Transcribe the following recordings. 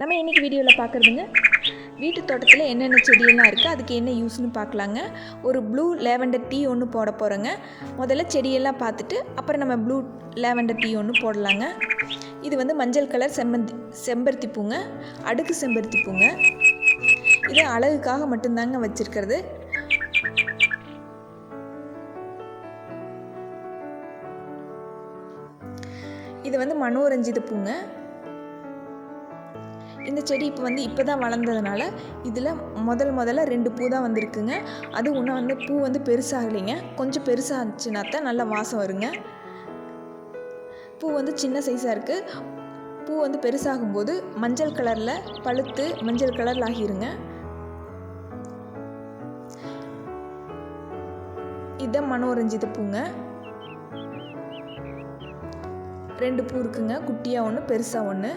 நம்ம இன்றைக்கி வீடியோவில் பார்க்குறதுங்க வீட்டு தோட்டத்தில் என்னென்ன செடியெல்லாம் இருக்குது அதுக்கு என்ன யூஸ்னு பார்க்கலாங்க ஒரு ப்ளூ லேவெண்டர் டீ ஒன்று போட போகிறோங்க முதல்ல செடியெல்லாம் பார்த்துட்டு அப்புறம் நம்ம ப்ளூ லேவெண்டர் டீ ஒன்று போடலாங்க. இது வந்து மஞ்சள் கலர் செம்பந்தி செம்பருத்தி பூங்க. அடுக்கு செம்பருத்தி பூங்க. இது அழகுக்காக மட்டும்தாங்க வச்சுருக்கிறது. இது வந்து மனோரஞ்சித பூங்க. இந்த செடி இப்போ வந்து இப்போ தான் வளர்ந்ததுனால இதில் முதல் முதல்ல ரெண்டு பூ தான் வந்திருக்குங்க. அது ஒன்றும் வந்து பூ வந்து பெருசாகலைங்க. கொஞ்சம் பெருசாச்சுன்னா தான் நல்லா வாசம் வருங்க. பூ வந்து சின்ன சைஸாக இருக்குது பூ வந்து பெருசாகும்போது மஞ்சள் கலரில் பழுத்து மஞ்சள் கலரில் ஆகிருங்க. இதான் மனோரஞ்சித பூங்க. ரெண்டு பூ இருக்குங்க. குட்டியாக ஒன்று பெருசாக ஒன்று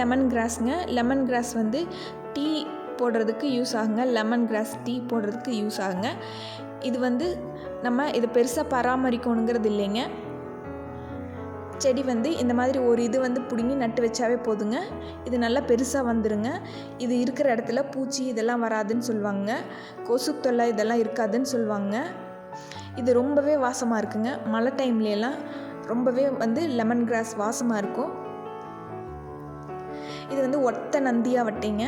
லெமன் கிராஸ்ங்க லெமன் கிராஸ் வந்து டீ போடுறதுக்கு யூஸ் ஆகுங்க. லெமன் கிராஸ் டீ போடுறதுக்கு யூஸ் ஆகுங்க. இது வந்து நம்ம இதை பெருசாக பராமரிக்கணுங்கிறது இல்லைங்க. செடி வந்து இந்த மாதிரி ஒரு இது வந்து பிடுங்கி நட்டு வச்சாவே போதுங்க. இது நல்லா பெருசாக வந்துடுங்க இது இருக்கிற இடத்துல பூச்சி இதெல்லாம் வராதுன்னு சொல்லுவாங்க. கொசு தொல்லை இதெல்லாம் இருக்காதுன்னு சொல்லுவாங்க. இது ரொம்பவே வாசமாக இருக்குங்க. மழை டைம்லலாம் ரொம்பவே வந்து லெமன் கிராஸ் வாசமாக இருக்கும். இது வந்து ஒத்த நந்தியாவட்டைங்க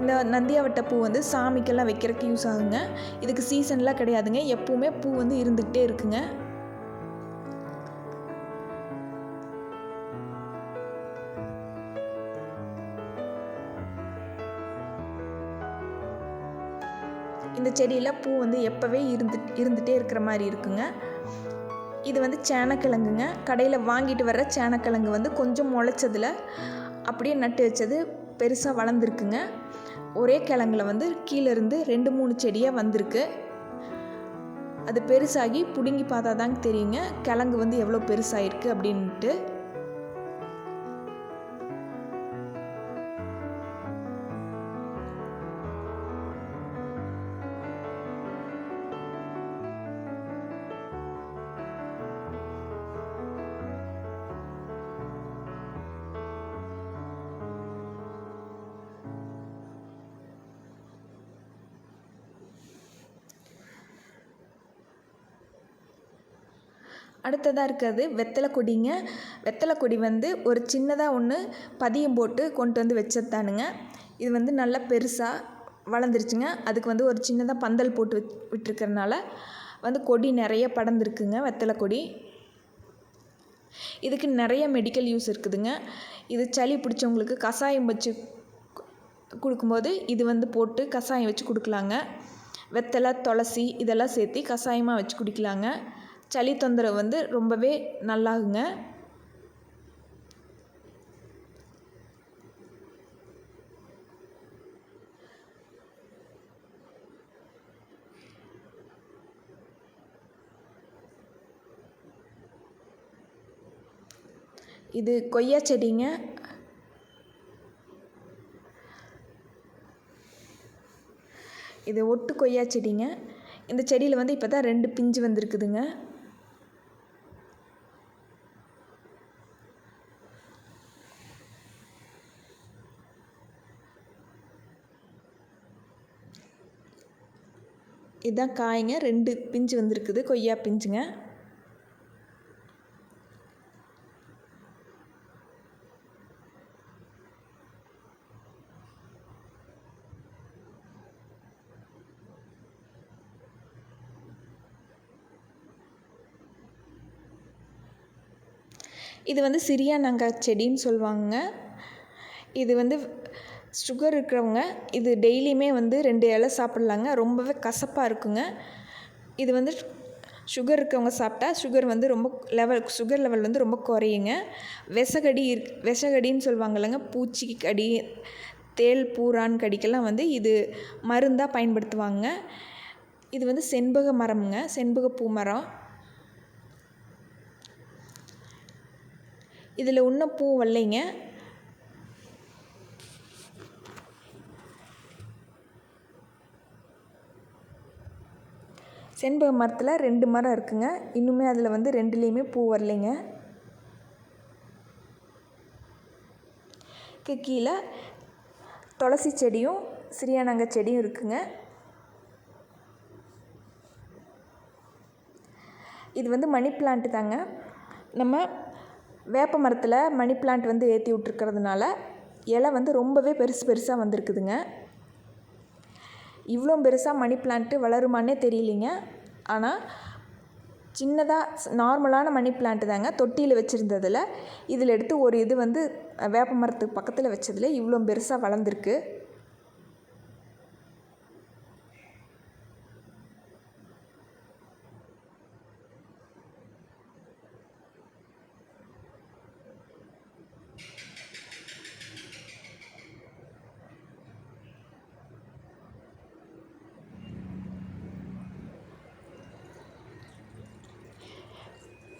இந்த நந்தியாவட்டை பூ வந்து சாமிக்கெல்லாம் வைக்கிறதுக்கு யூஸ் ஆகுங்க. இதுக்கு சீசன்லாம் கிடையாதுங்க. எப்பவுமே பூ வந்து இருந்துக்கிட்டே இருக்குங்க. இந்த செடியில் பூ வந்து எப்போவே இருந்து இருந்துகிட்டே இருக்கிற மாதிரி இருக்குங்க. இது வந்து சேனக்கிழங்குங்க. கடையில் வாங்கிட்டு வர்ற சேனக்கிழங்கு வந்து கொஞ்சம் முளைச்சதில் அப்படியே நட்டு வச்சது பெருசாக வளர்ந்துருக்குங்க. ஒரே கிழங்குல வந்து கீழேருந்து ரெண்டு மூணு செடியாக வந்திருக்கு. அது பெருசாகி பிடுங்கி பார்த்தா தாங்க தெரியுங்க. கிழங்கு வந்து எவ்வளோ பெருசாகிருக்கு அப்படின்ட்டு. அடுத்ததாக இருக்கிறது வெத்தலை கொடிங்க. வெத்தலை கொடி வந்து ஒரு சின்னதாக ஒன்று பதியம் போட்டு கொண்டு வந்து வச்சதானுங்க இது வந்து நல்லா பெருசாக வளர்ந்துருச்சுங்க. அதுக்கு வந்து ஒரு சின்னதாக பந்தல் போட்டு விட் விட்டுருக்கறனால வந்து கொடி நிறைய படர்ந்துருக்குங்க வெத்தலை கொடி. இதுக்கு நிறைய மெடிக்கல் யூஸ் இருக்குதுங்க. இது சளி பிடிச்சவங்களுக்கு கஷாயம் வச்சு கொடுக்கும்போது இது வந்து போட்டு கஷாயம் வச்சு கொடுக்கலாங்க. வெத்தலை துளசி இதெல்லாம் சேர்த்து கஷாயமாக வச்சு குடிக்கலாங்க. சளி தொந்தரவு வந்து ரொம்பவே நல்லாகுங்க. இது கொய்யா செடிங்க. இது ஒட்டு கொய்யா செடிங்க. இந்த செடியில் வந்து இப்போ தான் ரெண்டு பிஞ்சு வந்திருக்குதுங்க. இதுதான் காய்ங்க. ரெண்டு பிஞ்சு வந்திருக்குது. கொய்யா பிஞ்சுங்க. இது வந்து சிறியானங்காய் செடின்னு சொல்லுவாங்க. இது வந்து சுகர் இருக்கிறவங்க இது டெய்லியுமே வந்து ரெண்டு இலை சாப்பிட்லாங்க. ரொம்பவே கசப்பாக இருக்குங்க. இது வந்து சுகர் இருக்கவங்க சாப்பிட்டா சுகர் வந்து ரொம்ப லெவல் சுகர் லெவல் வந்து ரொம்ப குறையுங்க. விசகடி இருக் விசகடின்னு சொல்லுவாங்க இல்லைங்க பூச்சி கடி தேள் பூரான் கடிக்கெல்லாம் வந்து இது மருந்தாக பயன்படுத்துவாங்க. இது வந்து செண்பக மரம்ங்க செண்பக பூ மரம் இதில் இன்னும் பூ வரலைங்க செண்பக மரத்தில் ரெண்டு மரம் இருக்குங்க. இன்னுமே அதில் வந்து ரெண்டுலேயுமே பூ வரலைங்க. கீழே துளசி செடியும் சிறியானங்க செடியும் இருக்குங்க. இது வந்து மணி பிளான்ட்டு தாங்க. நம்ம வேப்ப மரத்தில் மணி பிளான்ட் வந்து ஏற்றி விட்ருக்கிறதுனால இலை வந்து ரொம்பவே பெருசு பெருசாக வந்திருக்குதுங்க. இவ்வளோ பெருசாக மணி பிளான்ட்டு வளருமானே தெரியலிங்க. ஆனால் சின்னதாக நார்மலான மணி பிளான்ட்டு தாங்க தொட்டியில் வச்சுருந்ததில். இதில் எடுத்து ஒரு இது வந்து வேப்ப மரத்துக்கு பக்கத்தில் வச்சதில் இவ்வளோ பெருசாக வளர்ந்துருக்கு.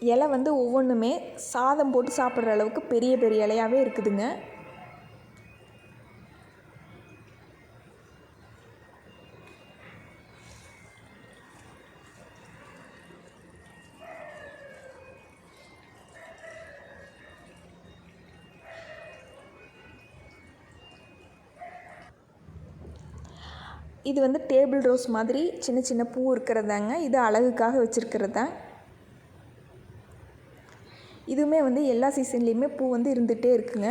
இலை வந்து ஒவ்வொன்றுமே சாதம் போட்டு சாப்பிட்ற அளவுக்கு பெரிய பெரிய இலையாவே இருக்குதுங்க. இது வந்து டேபிள் ரோஸ் மாதிரி சின்ன சின்ன பூ இருக்கிறதாங்க. இது அழகுக்காக வச்சுருக்கிறதா. இதுவுமே வந்து எல்லா சீசன்லேயுமே பூ வந்து இருந்துகிட்டே இருக்குங்க.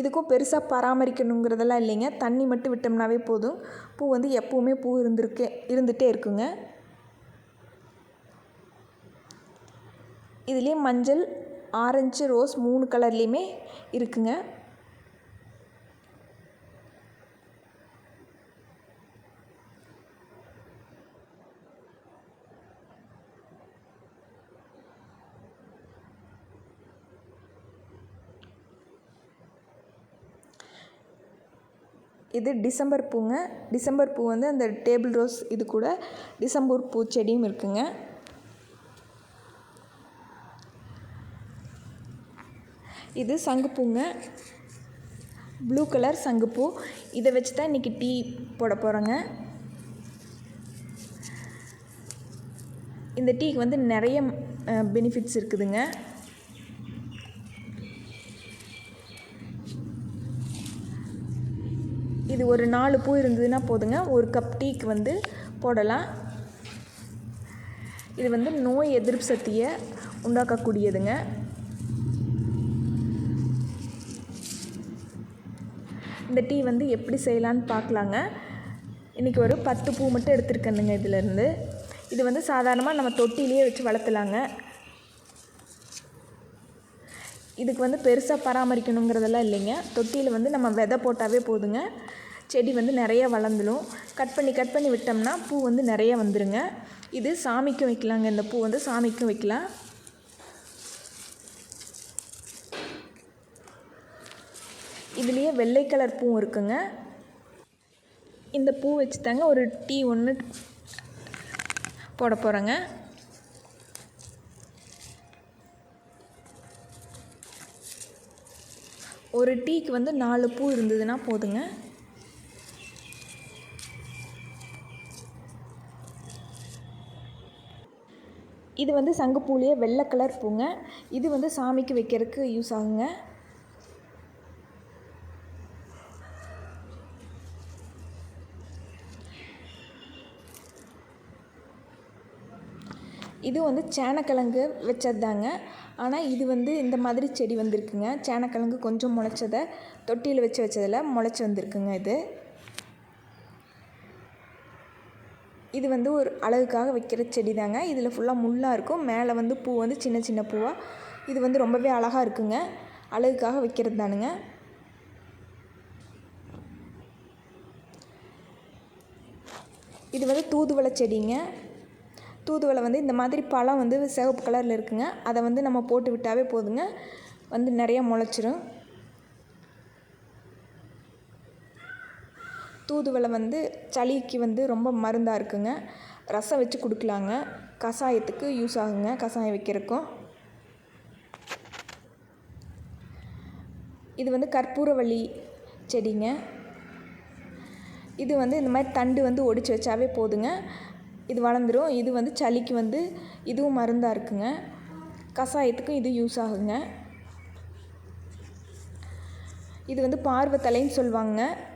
இதுக்கும் பெருசாக பராமரிக்கணுங்கிறதெல்லாம் இல்லைங்க. தண்ணி மட்டும் விட்டோம்னாவே போதும். பூ வந்து எப்போவுமே பூ இருந்திருக்கே இருந்துகிட்டே இருக்குங்க. இதுலேயே மஞ்சள் ஆரஞ்சு ரோஸ் மூணு கலர்லேயுமே இருக்குங்க. இது டிசம்பர் பூங்க. டிசம்பர் பூ வந்து அந்த டேபிள் ரோஸ் இது கூட டிசம்பர் பூ செடியும் இருக்குங்க. இது சங்குப்பூங்க. ப்ளூ கலர் சங்குப்பூ. இதை வச்சு தான் இன்றைக்கி டீ போட போகிறோங்க இந்த டீக்கு வந்து நிறைய பெனிஃபிட்ஸ் இருக்குதுங்க. இது ஒரு நாலு பூ இருந்ததுன்னா போதுங்க. ஒரு கப் டீக்கு வந்து போடலாம். இது வந்து நோய் எதிர்ப்பு சக்தியை உண்டாக்கக்கூடியதுங்க. இந்த டீ வந்து எப்படி செய்யலான்னு பார்க்கலாங்க. இன்றைக்கி ஒரு பத்து பூ மட்டும் எடுத்துருக்கேனுங்க இதிலேருந்து. இது வந்து சாதாரணமாக நம்ம தொட்டிலேயே வச்சு வளர்த்தலாங்க. இதுக்கு வந்து பெருசாக பராமரிக்கணுங்கிறதெல்லாம் இல்லைங்க. தொட்டியில் வந்து நம்ம விதை போட்டாவே போதுங்க. செடி வந்து நிறைய வளர்ந்துடும். கட் பண்ணி கட் பண்ணி விட்டோம்னா பூ வந்து நிறைய வந்துடுங்க இது சாமிக்கும் வைக்கலாங்க. இந்த பூ வந்து சாமிக்கும் வைக்கலாம். இதுலேயே வெள்ளை கலர் பூவும் இருக்குங்க. இந்த பூ வச்சு தாங்க ஒரு டீ ஒன்று போட போகிறேங்க ஒரு டீக்கு வந்து நாலு பூ இருந்ததுன்னா போதுங்க. இது வந்து சங்குப்பூலேயே வெள்ளை கலர் பூங்க. இது வந்து சாமிக்கு வைக்கிறதுக்கு யூஸ் ஆகுங்க. இது வந்து சேனக்கிழங்கு வச்சது தாங்க ஆனால் இது வந்து இந்த மாதிரி செடி வந்திருக்குங்க. சேனக்கிழங்கு கொஞ்சம் முளைச்சதை தொட்டியில் வச்சு வச்சதில் முளைச்சி வந்திருக்குங்க இது. இது வந்து ஒரு அழகுக்காக வைக்கிற செடி தாங்க இதில் ஃபுல்லாக முள்ளாக இருக்கும். மேலே வந்து பூ வந்து சின்ன சின்ன பூவாக இது வந்து ரொம்பவே அழகாக இருக்குங்க. அழகுக்காக வைக்கிறது தானுங்க இது வந்து தூதுவளை செடிங்க. தூதுவளை வந்து இந்த மாதிரி பழம் வந்து சிவப்பு கலரில் இருக்குங்க. அதை வந்து நம்ம போட்டு விட்டாவே போதுங்க. வந்து நிறையா முளைச்சிரும். தூதுவளை வந்து சளிக்கு வந்து ரொம்ப மருந்தாக இருக்குங்க. ரசம் வச்சு கொடுக்கலாங்க. கஷாயத்துக்கு யூஸ் ஆகுங்க. கஷாயம் வைக்கிறக்கும். இது வந்து கற்பூரவள்ளி செடிங்க. இது வந்து இந்த மாதிரி தண்டு வந்து ஒடிச்சு வச்சாவே போதுங்க. இது வளர்ந்துடும் இது வந்து சளிக்கு வந்து இதுவும் மருந்தாக இருக்குங்க. கஷாயத்துக்கும் இது யூஸ் ஆகுங்க. இது வந்து பார்வத்தலைன்னு சொல்லுவாங்க.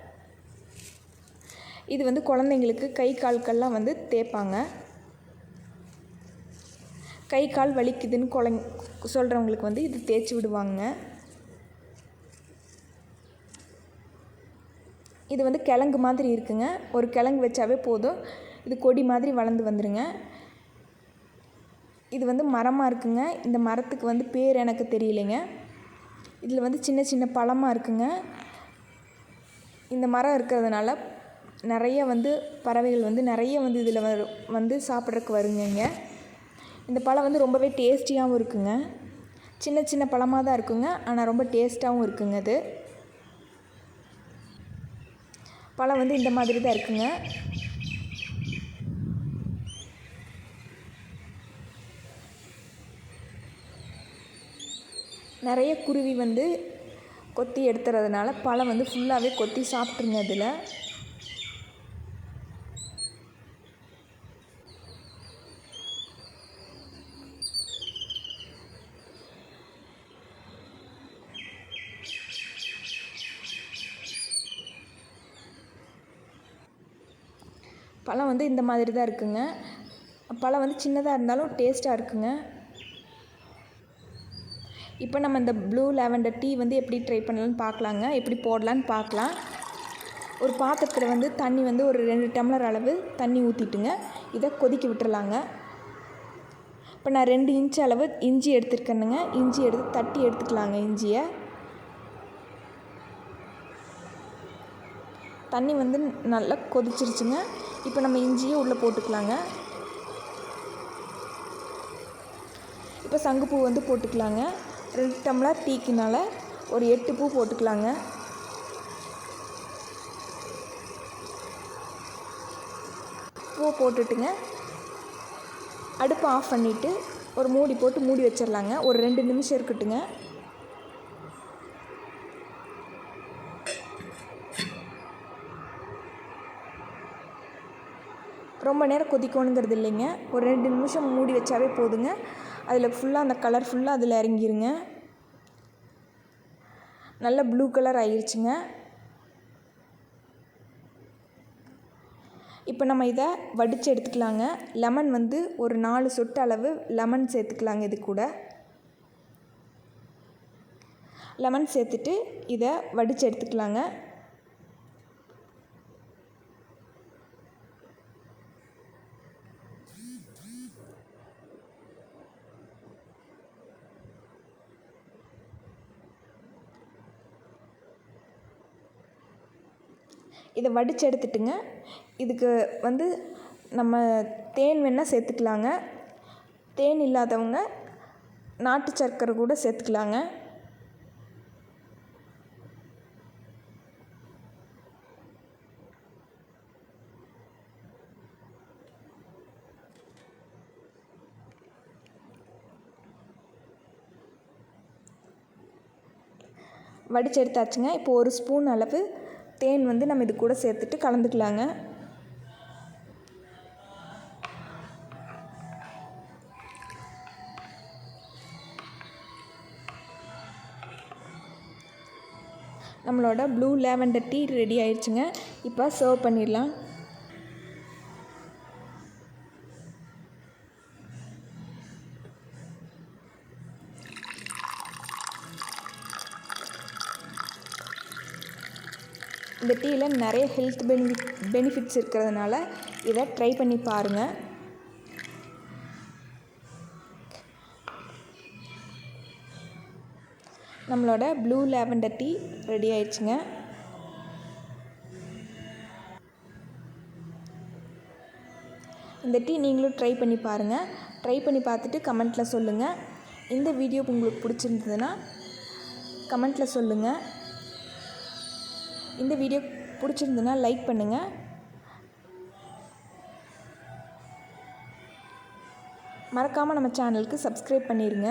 இது வந்து குழந்தைங்களுக்கு கை கால்கள்லாம் வந்து தேய்ப்பாங்க. கை கால் வலிக்குதுன்னு குழந் சொல்கிறவங்களுக்கு வந்து இது தேய்ச்சி விடுவாங்க. இது வந்து கிழங்கு மாதிரி இருக்குங்க. ஒரு கிழங்கு வச்சாவே போதும். இது கொடி மாதிரி வளர்ந்து வந்துடுங்க இது வந்து மரமாக இருக்குங்க. இந்த மரத்துக்கு வந்து பேர் எனக்கு தெரியலைங்க. இதில் வந்து சின்ன சின்ன பழமாக இருக்குங்க. இந்த மரம் இருக்கிறதுனால நிறைய வந்து பறவைகள் வந்து நிறைய வந்து இதில் வரு வந்து சாப்பிட்றதுக்கு வருங்கங்க. இந்த பழம் வந்து ரொம்பவே டேஸ்டியாகவும் இருக்குங்க. சின்ன சின்ன பழமாக தான் இருக்குங்க. ஆனால் ரொம்ப டேஸ்ட்டாகவும் இருக்குங்க அது. பழம் வந்து இந்த மாதிரி தான் இருக்குங்க. நிறைய குருவி வந்து கொத்தி எடுத்துறதுனால பழம் வந்து ஃபுல்லாகவே கொத்தி சாப்பிட்ருங்க அதில். பழம் வந்து இந்த மாதிரி தான் இருக்குங்க. பழம் வந்து சின்னதாக இருந்தாலும் டேஸ்ட்டாக இருக்குங்க. இப்போ நம்ம இந்த ப்ளூ லாவெண்டர் டீ வந்து எப்படி ட்ரை பண்ணலான்னு பார்க்கலாங்க. எப்படி போடலான்னு பார்க்கலாம். ஒரு பாத்திரத்தில் வந்து தண்ணி வந்து ஒரு ரெண்டு டம்ளர் அளவு தண்ணி ஊற்றிட்டுங்க இதை கொதிக்க விட்டுறலாங்க. இப்போ நான் ரெண்டு இன்ச் அளவு இஞ்சி எடுத்துருக்கேனுங்க. இஞ்சி எடுத்து தட்டி எடுத்துக்கலாங்க இஞ்சியை. தண்ணி வந்து நல்லா கொதிச்சிருச்சுங்க. இப்போ நம்ம இஞ்சியை உள்ளே போட்டுக்கலாங்க. இப்போ சங்குப்பூ வந்து போட்டுக்கலாங்க. ரெண்டு டம்ளர் டீக்குனால் ஒரு எட்டு பூ போட்டுக்கலாங்க. பூ போட்டுட்டுங்க. அடுப்பை ஆஃப் பண்ணிவிட்டு ஒரு மூடி போட்டு மூடி வச்சிடலாங்க. ஒரு ரெண்டு நிமிஷம் இருக்கட்டுங்க. ரொம்ப நேரம் கொதிக்கணுங்கிறது இல்லைங்க. ஒரு ரெண்டு நிமிஷம் மூடி வச்சாவே போதுங்க. அதில் ஃபுல்லாக அந்த கலர் ஃபுல்லாக அதில் இறங்கிருங்க. நல்ல ப்ளூ கலர் ஆயிடுச்சுங்க இப்போ நம்ம இதை வடித்து எடுத்துக்கலாங்க. லெமன் வந்து ஒரு நாலு சொட்டு அளவு லெமன் சேர்த்துக்கலாங்க இது கூட. லெமன் சேர்த்துட்டு இதை வடித்து எடுத்துக்கலாங்க. இதை வடித்து எடுத்துட்டுங்க. இதுக்கு வந்து நம்ம தேன் வேணால் சேர்த்துக்கலாங்க. தேன் இல்லாதவங்க நாட்டு சர்க்கரை கூட சேர்த்துக்கலாங்க. வடிச்செடுத்தாச்சுங்க இப்போ ஒரு ஸ்பூன் அளவு தேன் வந்து நம்ம இது கூட சேர்த்துட்டு கலந்துக்கலாங்க. நம்மளோட ப்ளூ லேவெண்டர் டீ ரெடி ஆயிடுச்சுங்க. இப்போ சர்வ் பண்ணிடலாம். இந்த டீயில் நிறைய ஹெல்த் பெனிஃபிட் பெனிஃபிட்ஸ் இருக்கிறதுனால இதை ட்ரை பண்ணி பாருங்கள் நம்மளோட ப்ளூ லேவண்டர் டீ ரெடி ஆயிடுச்சுங்க. இந்த டீ நீங்களும் ட்ரை பண்ணி பாருங்கள் ட்ரை பண்ணி பார்த்துட்டு கமெண்ட்டில் சொல்லுங்கள் இந்த வீடியோ உங்களுக்கு பிடிச்சிருந்ததுன்னா கமெண்ட்டில் சொல்லுங்கள் இந்த வீடியோ பிடிச்சிருந்ததுன்னா லைக் பண்ணுங்கள் மறக்காமல் நம்ம சேனலுக்கு சப்ஸ்கிரைப் பண்ணிடுங்க